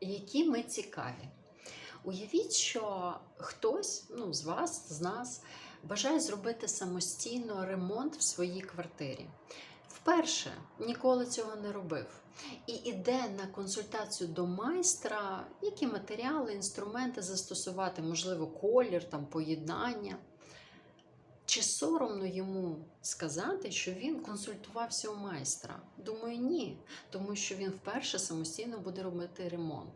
які ми цікаві. Уявіть, що хтось ну, з вас, з нас, бажає зробити самостійно ремонт в своїй квартирі. Вперше ніколи цього не робив. І йде на консультацію до майстра, які матеріали, інструменти застосувати, можливо, колір, там, поєднання. Чи соромно йому сказати, що він консультувався у майстра? Думаю, ні, тому що він вперше самостійно буде робити ремонт.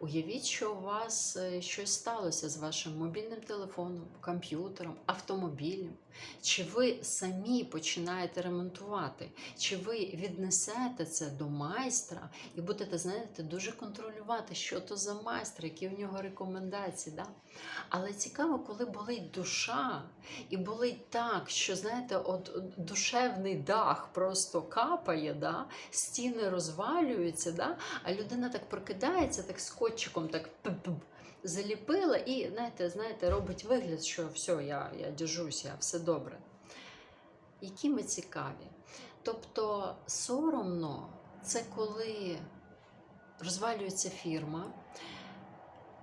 Уявіть, що у вас е, щось сталося з вашим мобільним телефоном, комп'ютером, автомобілем. Чи ви самі починаєте ремонтувати, чи ви віднесете це до майстра і будете, знаєте, дуже контролювати, що то за майстер, які в нього рекомендації. Да? Але цікаво, коли болить душа, і болить так, що знаєте, от душевний дах просто капає, да? стіни розвалюються, да? а людина так прокидається, так скотчиком так пип-пип, заліпила і знаєте, знаєте, робить вигляд, що все, я, я держусь, я все добре. Які ми цікаві. Тобто соромно це коли розвалюється фірма,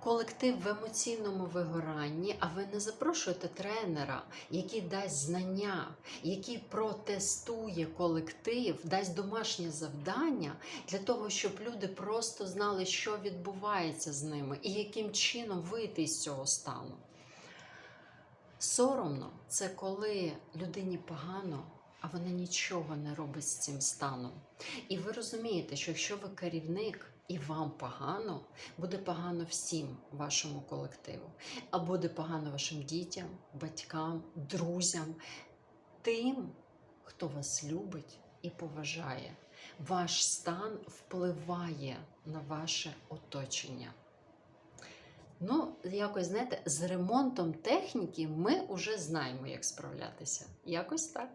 колектив в емоційному вигоранні, а ви не запрошуєте тренера, який дасть знання, який протестує колектив, дасть домашнє завдання для того, щоб люди просто знали, що відбувається з ними і яким чином вийти з цього стану. Соромно це коли людині погано, а вона нічого не робить з цим станом. І ви розумієте, що якщо ви керівник і вам погано, буде погано всім вашому колективу, а буде погано вашим дітям, батькам, друзям, тим, хто вас любить і поважає. Ваш стан впливає на ваше оточення. Ну, якось, знаєте, з ремонтом техніки ми вже знаємо, як справлятися. Якось так.